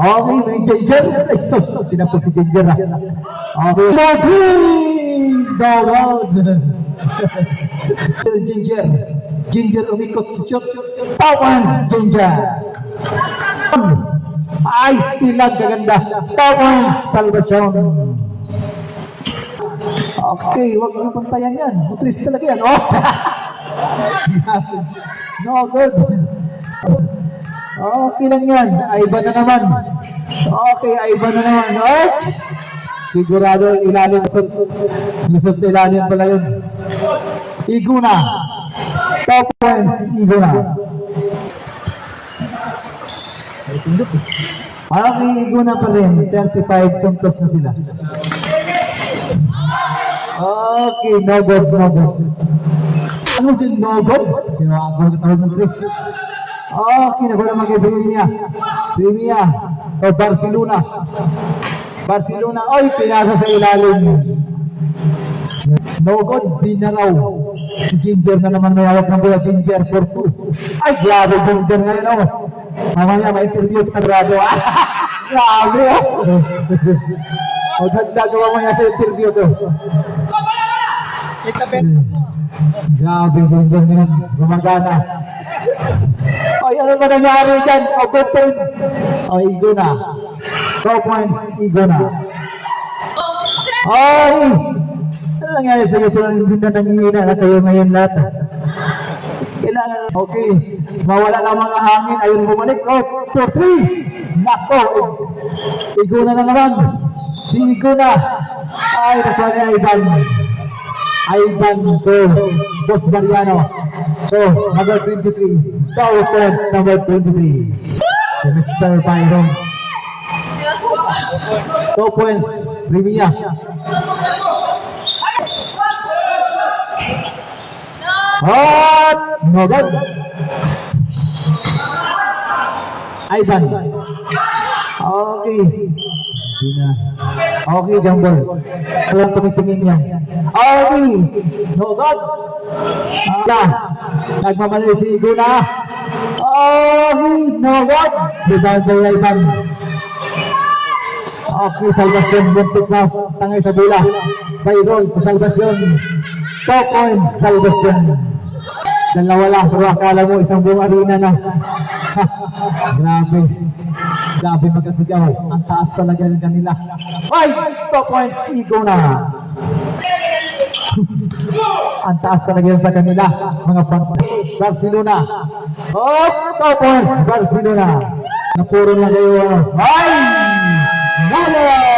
Okay, may Ginger. Ay, sus, sinapos si Ginger ah. Okay. Moving the. Ginger. Ginger umikot sa shot. Tawan, Ginger. Ay, silang kaganda. Tawan, Salvacion. Okay, huwag mo pantayan yan. Utris talaga yan. Oh! no, good. Okay lang yan. Aiba na naman. Okay, aiba na naman. Oh! Sigurado ilalim sa sa ilalim pala yun. Iguna. Top points, Iguna. Okay, Iguna pa rin. 35 puntos na sila. Okay, no good, no good. Ano din no good? Tinawago na tawag ng Chris. Okay, nagwala mga Primia. Primia. O Barcelona. Barcelona. Oy, pinasa sa ilalim. No good, di na raw. Si Ginger na naman may hawak ng bola. Ginger for two. Ay, grabe Ginger ngayon. Oh. Mamaya may interview sa grado. grabe. oh. O, gagawa mo niya sa interview ko. Grabe yung ganyan. Gumagana. Ano ba nangyari dyan? Overtime. Ay, igo na. 12 points, igo na. Ay! Ano nangyari sa'yo? Ito lang hindi na nangihina na tayo ngayon lahat. Kailangan, okay. Mawala na mga hangin. Ayun bumalik. Oh, 2, 3. Nako. Igo na na naman. Si Igo na. Ay, nakuha niya Ivan. Ivan to Boss Mariano. So, number 23. Southwest number 23. Si Mr. Byron. Two points. Primia. Hot! No good. Ivan. Okay. Hindi na. Okay, Jambol. Walang tumitingin yan. Okay. No good. Ah, nagmamali si Iguna. Okay. No good. Rebound by Ivan. Okay, Salvacion. Buntik na. Tangay sa roll to Salvacion. Two points, Salvacion. Dalawa lang, pero akala mo isang buong arena na. Grabe. Grabe magkasigaw. Ang taas talaga ng kanila. Ay! Two points, Igo na. Ang taas talaga sa kanila, mga fans. Barcelona. Oh, two points, Barcelona. Napuro na kayo. Ah. Ay! Galo!